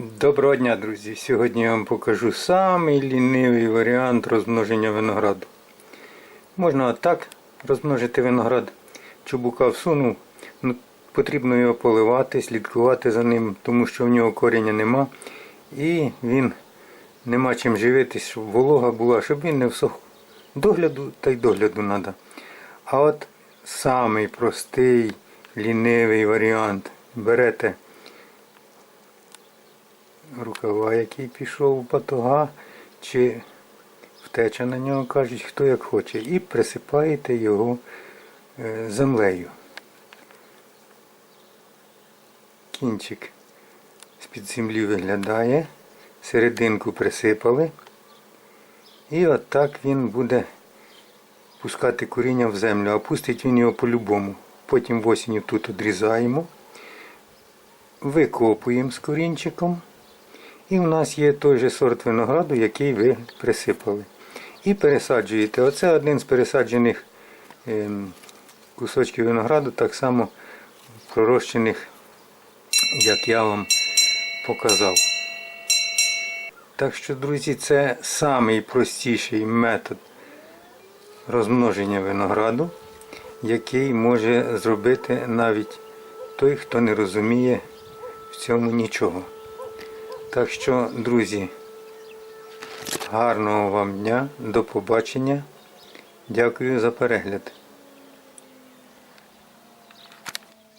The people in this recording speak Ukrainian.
Доброго дня, друзі! Сьогодні я вам покажу самий лінивий варіант розмноження винограду. Можна отак розмножити виноград. Чубука всунув, ну, потрібно його поливати, слідкувати за ним, тому що в нього коріння нема. І він нема чим живитись, щоб волога була, щоб він не всох. Догляду та й догляду треба. А от самий простий лінивий варіант. Берете рукава, який пішов у батога, чи втеча на нього, кажуть, хто як хоче, і присипаєте його е, землею. Кінчик з-під землі виглядає, серединку присипали, і от він буде пускати коріння в землю, а пустить він його по-любому. Потім в осінню тут одрізаємо, викопуємо з корінчиком. І в нас є той же сорт винограду, який ви присипали. І пересаджуєте. Оце один з пересаджених ем, кусочків винограду, так само пророщених, як я вам показав. Так що, друзі, це самий простіший метод розмноження винограду, який може зробити навіть той, хто не розуміє в цьому нічого. Так що, друзі, гарного вам дня, до побачення. Дякую за перегляд.